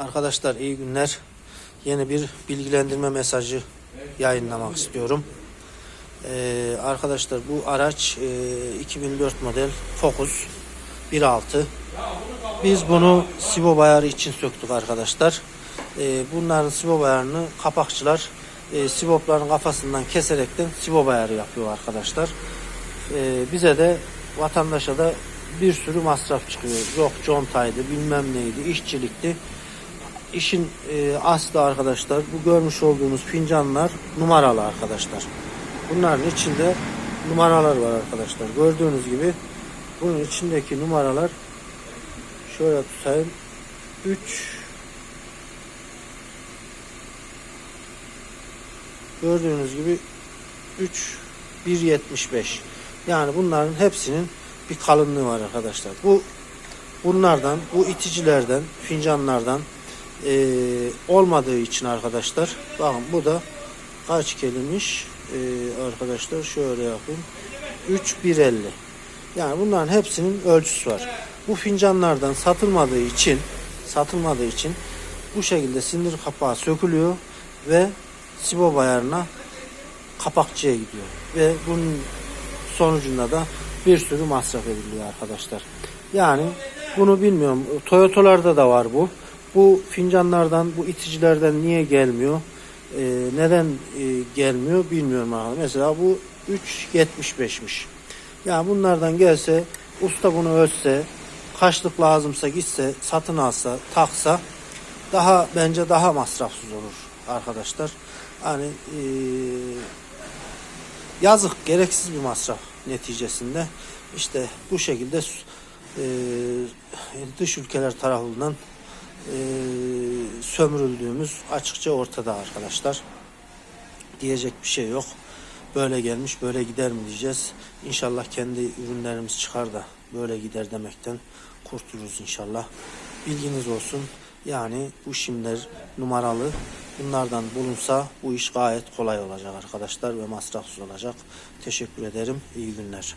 Arkadaşlar iyi günler. Yeni bir bilgilendirme mesajı yayınlamak istiyorum. Ee, arkadaşlar bu araç e, 2004 model Focus 1.6. Biz bunu Sivo bayarı için söktük arkadaşlar. Ee, bunların Sivo bayarını kapakçılar e, Sivopların kafasından keserekten Sivo bayarı yapıyor arkadaşlar. Ee, bize de vatandaşa da bir sürü masraf çıkıyor. Yok contaydı bilmem neydi işçilikti. İşin e, aslı arkadaşlar bu görmüş olduğunuz fincanlar numaralı arkadaşlar. Bunların içinde numaralar var arkadaşlar. Gördüğünüz gibi bunun içindeki numaralar şöyle tutayım 3 gördüğünüz gibi 3 1.75 yani bunların hepsinin bir kalınlığı var arkadaşlar. Bu bunlardan bu iticilerden fincanlardan eee, olmadığı için arkadaşlar bakın bu da kaç keliymiş Eee, arkadaşlar şöyle yapayım 3150 yani bunların hepsinin ölçüsü var. Bu fincanlardan satılmadığı için satılmadığı için bu şekilde sindir kapağı sökülüyor ve sibo bayarına kapakçıya gidiyor. Ve bunun sonucunda da bir sürü masraf ediliyor arkadaşlar. Yani bunu bilmiyorum. Toyota'larda da var bu. Bu fincanlardan, bu iticilerden niye gelmiyor? Ee, neden e, gelmiyor bilmiyorum arkadaşlar. Mesela bu 3.75'miş. Yani bunlardan gelse, usta bunu ölçse, kaçlık lazımsa gitse, satın alsa, taksa daha bence daha masrafsız olur arkadaşlar. Hani eee yazık gereksiz bir masraf neticesinde işte bu şekilde e, dış ülkeler tarafından e, sömürüldüğümüz açıkça ortada arkadaşlar. Diyecek bir şey yok. Böyle gelmiş böyle gider mi diyeceğiz. İnşallah kendi ürünlerimiz çıkar da böyle gider demekten kurtuluruz inşallah. Bilginiz olsun. Yani bu şimdiler numaralı. Bunlardan bulunsa bu iş gayet kolay olacak arkadaşlar ve masrafsız olacak. Teşekkür ederim. İyi günler.